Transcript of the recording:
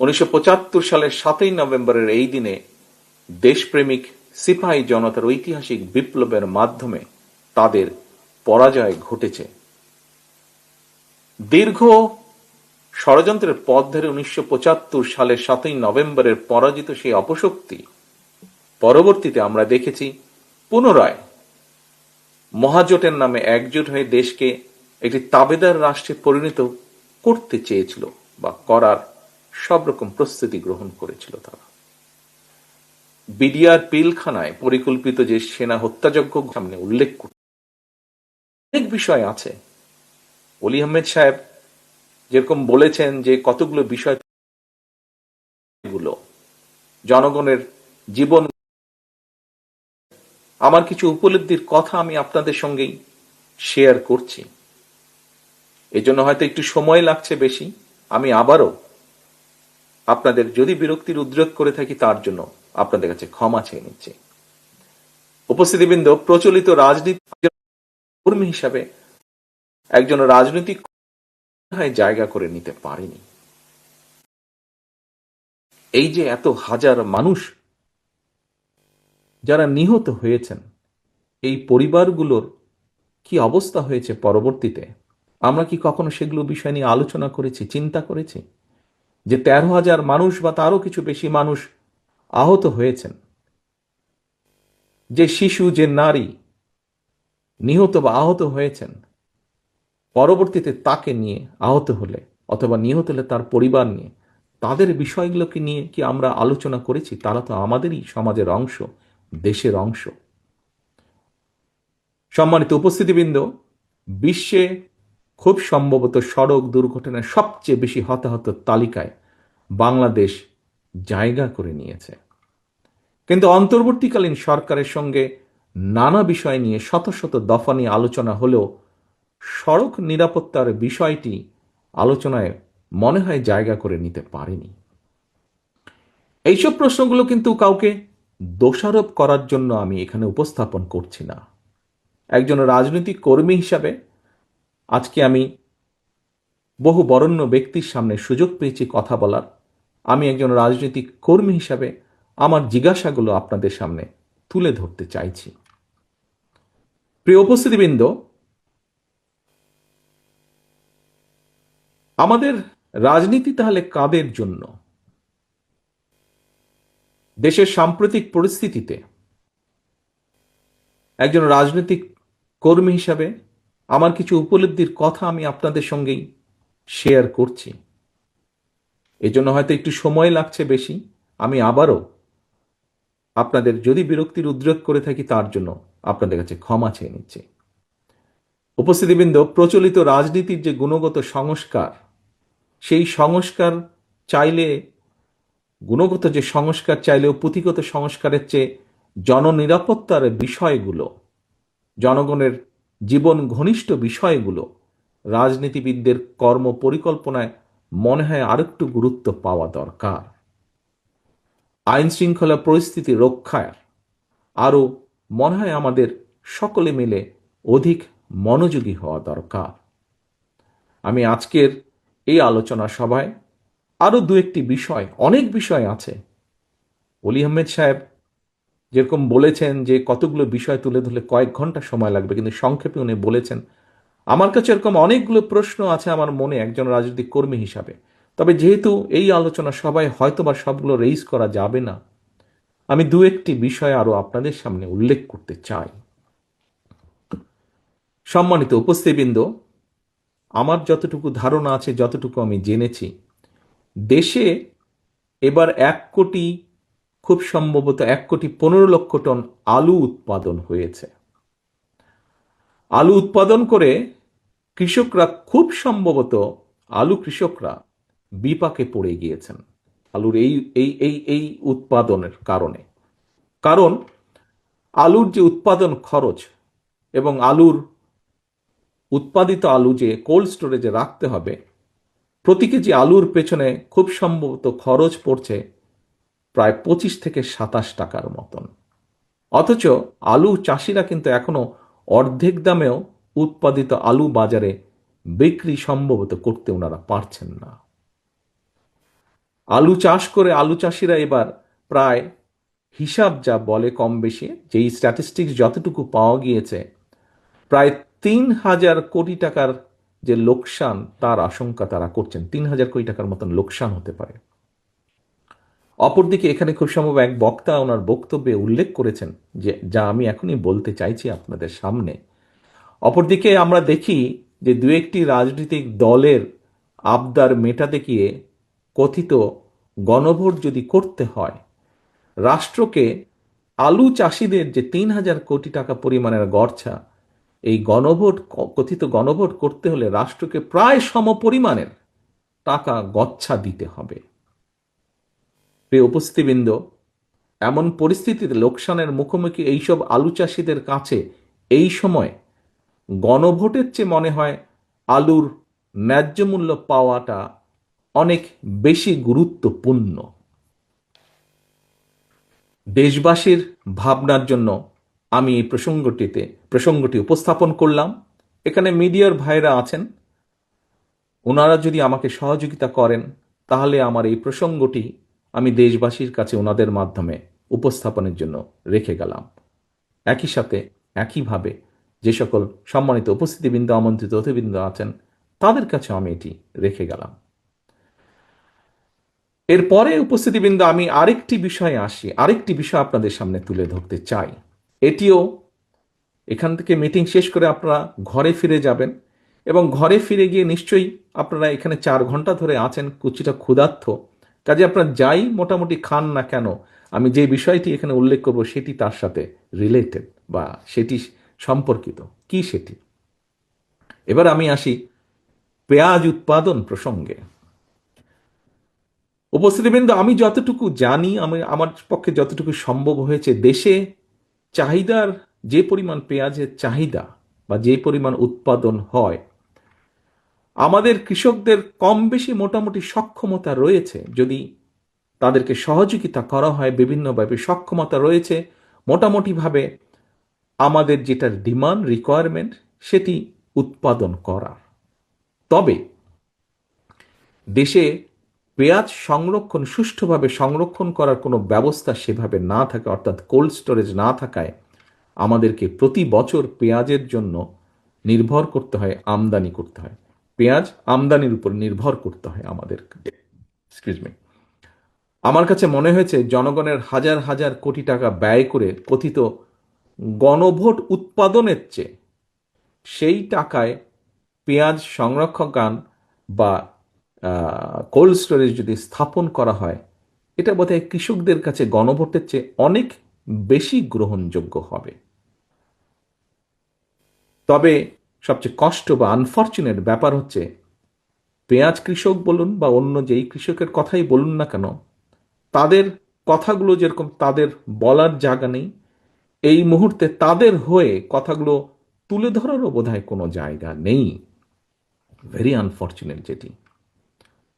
উনিশশো সালের সাতই নভেম্বরের এই দিনে দেশপ্রেমিক সিপাহী জনতার ঐতিহাসিক বিপ্লবের মাধ্যমে তাদের পরাজয় ঘটেছে। দীর্ঘ ষড়যন্ত্রের পথ ধরে উনিশশো সালের সাতই নভেম্বরের পরাজিত সেই অপশক্তি, পরবর্তীতে আমরা দেখেছি পুনরায় মহাজোটের নামে একজোট হয়ে দেশকে একটি তাবেদার রাষ্ট্রে পরিণত করতে চেয়েছিল বা করার সব রকম প্রস্তুতি গ্রহণ করেছিল তারা। বিডিআর পিলখানায় পরিকল্পিত যে সেনা হত্যাযজ্ঞ সামনে উল্লেখ অনেক বিষয় আছে। অলি আহমেদ সাহেব যেরকম বলেছেন যে কতগুলো বিষয় জনগণের জীবন আমার কিছু উপলব্ধির কথা আমি আপনাদের সঙ্গেই শেয়ার করছি। এজন্য হয়তো একটু সময় লাগছে বেশি। আমি আবারও আপনাদের যদি বিরক্তির উদ্রেক করে থাকি তার জন্য আপনাদের কাছে ক্ষমা চেয়ে নিচ্ছি। উপস্থিতিবৃন্দ, প্রচলিত রাজনীতি কর্মী হিসাবে একজন রাজনৈতিক জায়গা করে নিতে পারেনি? এই যে এত হাজার মানুষ যারা নিহত হয়েছেন, এই পরিবারগুলোর কি অবস্থা হয়েছে পরবর্তীতে? আমরা কি কখনো সেগুলো বিষয় নিয়ে আলোচনা করেছি, চিন্তা করেছি? যে তেরো হাজার মানুষ বা তারও কিছু বেশি মানুষ আহত হয়েছেন। যে শিশু, যে নারী নিহত বা আহত হয়েছেন, পরবর্তীতে তাকে নিয়ে আহত হলে অথবা নিহত হলে তার পরিবার নিয়ে, তাদের বিষয়গুলোকে নিয়ে কি আমরা আলোচনা করেছি? তারা তো আমাদেরই সমাজের অংশ, দেশের অংশ। সম্মানিত উপস্থিতিবৃন্দ, বিশ্বে খুব সম্ভবত সড়ক দুর্ঘটনায় সবচেয়ে বেশি হতাহত তালিকায় বাংলাদেশ জায়গা করে নিয়েছে। কিন্তু অন্তর্বর্তীকালীন সরকারের সঙ্গে নানা বিষয় নিয়ে শত শত দফা নিয়ে আলোচনা হলেও সড়ক নিরাপত্তার বিষয়টি আলোচনায় মনে হয় জায়গা করে নিতে পারেনি। এইসব প্রশ্নগুলো কিন্তু কাউকে দোষারোপ করার জন্য আমি এখানে উপস্থাপন করছি না। একজন রাজনৈতিক কর্মী হিসাবে আজকে আমি বহু বরণ্য ব্যক্তির সামনে সুযোগ পেয়েছি কথা বলার। আমি একজন রাজনৈতিক কর্মী হিসাবে আমার জিজ্ঞাসাগুলো আপনাদের সামনে তুলে ধরতে চাইছি। প্রিয় উপস্থিতিবৃন্দ, আমাদের রাজনীতি তাহলে কাদের জন্য? দেশের সাম্প্রতিক পরিস্থিতিতে একজন রাজনৈতিক কর্মী হিসাবে আমার কিছু উপলব্ধির কথা আমি আপনাদের সঙ্গেই শেয়ার করছি। এজন্য হয়তো একটু সময় লাগছে বেশি, আমি আবারও আপনাদের যদি বিরক্তির উদ্রেক করে থাকি তার জন্য আপনাদের কাছে ক্ষমা চেয়ে নিচ্ছি। উপস্থিতিবৃন্দ, প্রচলিত রাজনীতির যে গুণগত সংস্কার, সেই সংস্কার চাইলে, গুণগত যে সংস্কার চাইলেও পুঁথিগত সংস্কারের চেয়ে জননিরাপত্তার বিষয়গুলো, জনগণের জীবন ঘনিষ্ঠ বিষয়গুলো রাজনীতিবিদদের কর্ম পরিকল্পনায় মনে হয় আরেকটু গুরুত্ব পাওয়া দরকার। আইন শৃঙ্খলা পরিস্থিতি রক্ষার আরও মনে হয় আমাদের সকলে মিলে অধিক মনোযোগী হওয়া দরকার। আমি আজকের এই আলোচনা সভায় আরও দু একটি বিষয়, অনেক বিষয় আছে। অলি আহমেদ সাহেব যেরকম বলেছেন যে কতগুলো বিষয় তুলে ধরলে কয়েক ঘণ্টা সময় লাগবে, কিন্তু সংক্ষেপে উনি বলেছেন, আমার কাছে এরকম অনেকগুলো প্রশ্ন আছে আমার মনে একজন রাজনৈতিক কর্মী হিসাবে। তবে যেহেতু এই আলোচনা সবাই হয়তো বা সবগুলো রেইজ করা যাবে না, আমি দু একটি বিষয় আরও আপনাদের সামনে উল্লেখ করতে চাই। সম্মানিত উপস্থিতবৃন্দ, আমার যতটুকু ধারণা আছে, যতটুকু আমি জেনেছি, দেশে এবার এক কোটি খুব সম্ভবত এক কোটি পনেরো লক্ষ টন আলু উৎপাদন হয়েছে। আলু উৎপাদন করে কৃষকরা খুব সম্ভবত আলু কৃষকরা বিপাকে পড়ে গিয়েছেন আলুর এই এই এই এই উৎপাদনের কারণে। কারণ আলুর যে উৎপাদন খরচ এবং আলুর উৎপাদিত আলু যে কোল্ড স্টোরেজে রাখতে হবে প্রতি কেজি আলুর পেছনে খুব সম্ভবত খরচ পড়ছে প্রায় পঁচিশ থেকে সাতাশ টাকার মতন। অথচ আলু চাষিরা কিন্তু এখনও অর্ধেক দামেও উৎপাদিত আলু বাজারে বিক্রি সম্ভবত করতে ওনারা পারছেন না। আলু চাষ করে আলু চাষিরা এবার প্রায় হিসাব যা বলে কম বেশি যেই স্ট্যাটিস্টিক্স যতটুকু পাওয়া গিয়েছে, প্রায় তিন হাজার কোটি টাকার যে লোকসান, তার আশঙ্কা তারা করছেন। তিন হাজার কোটি টাকার মতন লোকসান হতে পারে। অপরদিকে এখানে খুব সম্ভব এক বক্তা ওনার বক্তব্যে উল্লেখ করেছেন যে, যা আমি এখনই বলতে চাইছি আপনাদের সামনে। অপরদিকে আমরা দেখি যে দু একটি রাজনৈতিক দলের আবদার মেটাতে গিয়ে কথিত গণভোট যদি করতে হয়, রাষ্ট্রকে আলু চাষিদের যে তিন হাজার কোটি টাকা পরিমাণের গড়ছা, এই গণভোট, কথিত গণভোট করতে হলে রাষ্ট্রকে প্রায় সম পরিমাণের টাকা গচ্ছা দিতে হবে। প্রিয় উপস্থিতিবৃন্দ, এমন পরিস্থিতিতে লোকসানের মুখোমুখি এইসব আলু চাষিদের কাছে এই সময় গণভোটের চেয়ে মনে হয় আলুর ন্যায্য মূল্য পাওয়াটা অনেক বেশি গুরুত্বপূর্ণ। দেশবাসীর ভাবনার জন্য আমি এই প্রসঙ্গটিতে, প্রসঙ্গটি উপস্থাপন করলাম। এখানে মিডিয়ার ভাইরা আছেন। ওনারা যদি আমাকে সহযোগিতা করেন, তাহলে আমার এই প্রসঙ্গটি আমি দেশবাসীর কাছে ওনাদের মাধ্যমে উপস্থাপনের জন্য রেখে গেলাম। একই সাথে, একইভাবে যে সকল সম্মানিত উপস্থিতিবৃন্দ, আমন্ত্রিত অতিবৃন্দ আছেন, তাদের কাছে আমি এটি রেখে গেলাম। এরপরে উপস্থিতিবৃন্দ, আমি আরেকটি বিষয়ে আসি, আরেকটি বিষয় আপনাদের সামনে তুলে ধরতে চাই। এটিও এখান থেকে মিটিং শেষ করে আপনারা ঘরে ফিরে যাবেন এবং ঘরে ফিরে গিয়ে নিশ্চয়ই আপনারা এখানে চার ঘণ্টা ধরে আছেন, কুচিটা ক্ষুধার্থ কাজে আপনারা যাই মোটামুটি খান না কেন, আমি যে বিষয়টি এখানে উল্লেখ করব সেটি তার সাথে রিলেটেড বা সেটি সম্পর্কিত। কি সেটি? এবার আমি আসি পেঁয়াজ উৎপাদন প্রসঙ্গে। উপস্থিতিবৃন্দ, আমি যতটুকু জানি, আমি আমার পক্ষে যতটুকু সম্ভব হয়েছে, দেশে চাহিদার যে পরিমাণ পেঁয়াজের চাহিদা বা যে পরিমাণ উৎপাদন হয় আমাদের কৃষকদের কম বেশি মোটামুটি সক্ষমতা রয়েছে। যদি তাদেরকে সহযোগিতা করা হয়, বিভিন্নভাবে সক্ষমতা রয়েছে, মোটামুটিভাবে আমাদের যেটার ডিমান্ড রিকোয়ারমেন্ট সেটি উৎপাদন করার। তবে দেশে পেঁয়াজ সংরক্ষণ, সুষ্ঠুভাবে সংরক্ষণ করার কোনো ব্যবস্থা সেভাবে না থাকে, অর্থাৎ কোল্ড স্টোরেজ না থাকায় আমাদেরকে প্রতি বছর পেঁয়াজের জন্য নির্ভর করতে হয়, আমদানি করতে হয়। পেঁয়াজ আমদানির উপর নির্ভর করতে হয় আমাদের আমার কাছে মনে হয়েছে জনগণের হাজার হাজার কোটি টাকা ব্যয় করে কথিত গণভোট উৎপাদনের চেয়ে সেই টাকায় পেঁয়াজ সংরক্ষকান বা কোল্ড স্টোরেজ যদি স্থাপন করা হয়, এটা বোধহয় কৃষকদের কাছে গণভোটের চেয়ে অনেক বেশি গ্রহণযোগ্য হবে। তবে সবচেয়ে কষ্ট বা আনফর্চুনেট ব্যাপার হচ্ছে, পেঁয়াজ কৃষক বলুন বা অন্য যেই কৃষকের কথাই বলুন না কেন, তাদের কথাগুলো যেরকম তাদের বলার জায়গা নেই, এই মুহূর্তে তাদের হয়ে কথাগুলো তুলে ধরারও বোধহয় কোনো জায়গা নেই। ভেরি আনফর্চুনেট যেটি।